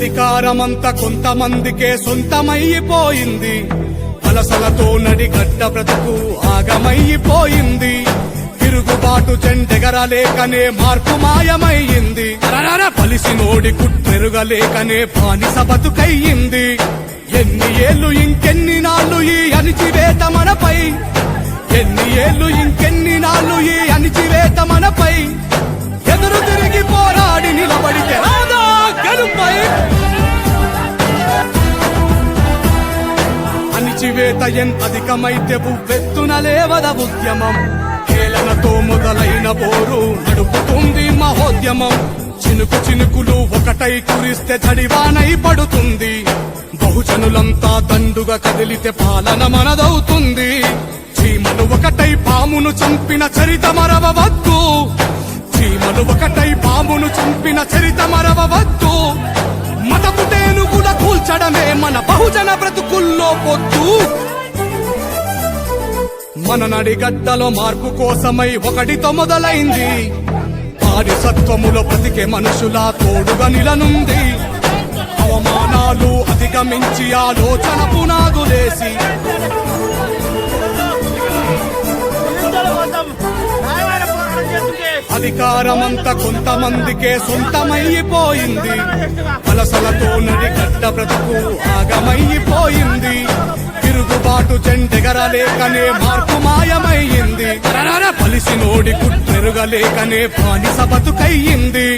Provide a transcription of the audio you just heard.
అధికారమంతా కొంతమందికే సొంతమైపోయింది. అలసలతో నడిగడ్డ బ్రతుకు ఆగమైపోయింది. తిరుగుబాటు జెండెగరలేకనే మార్పు రరర పలిసి నోడి కుట్టెరుగలేకనే బానిస బతుకయ్యింది. ఎన్ని ఏళ్ళు ఇంకెన్ని నాళ్ళు ఈ అణిచివేత మనపై? ఎన్ని ఏళ్ళు అణచివేత ఎంత అధికమైతే ఉవ్వెత్తున లేవద ఉద్యమం. హేళనతో మొదలైన పోరు నడుపుతుంది మహోద్యమం. చినుకు చినుకులు ఒకటై కురిస్తే చడివానై పడుతుంది. బహుజనులంతా దండుగా కదిలితే పాలన మనదవుతుంది. చీమలు ఒకటై పామును చంపిన చరిత మరవవద్దు చీమలు ఒకటై పామును చంపిన చరిత మరవవద్దు టేనుగుల మన బహుజన బ్రతుకుల్లో పొద్దు. మన నడిగడ్డలో మార్పు కోసమై ఒకటితో మొదలైంది. వారి సత్వములో బ్రతికే మనుషుల తోడుగా నిలనుంది. అవమానాలు అధిగమించి ఆలోచన పునాదులేసి అధికారమంతా కొంతమందికే సొంతమైపోయింది. వలసలతో నడిగడ్డ బ్రతుకు ఆగమైపోయింది. తిరుగుబాటు చెండెగరలేకనే మార్పు మాయమయ్యింది రరర పలిసి నోడి కుట్టెరుగలేకనే బానిస బతుకయ్యింది.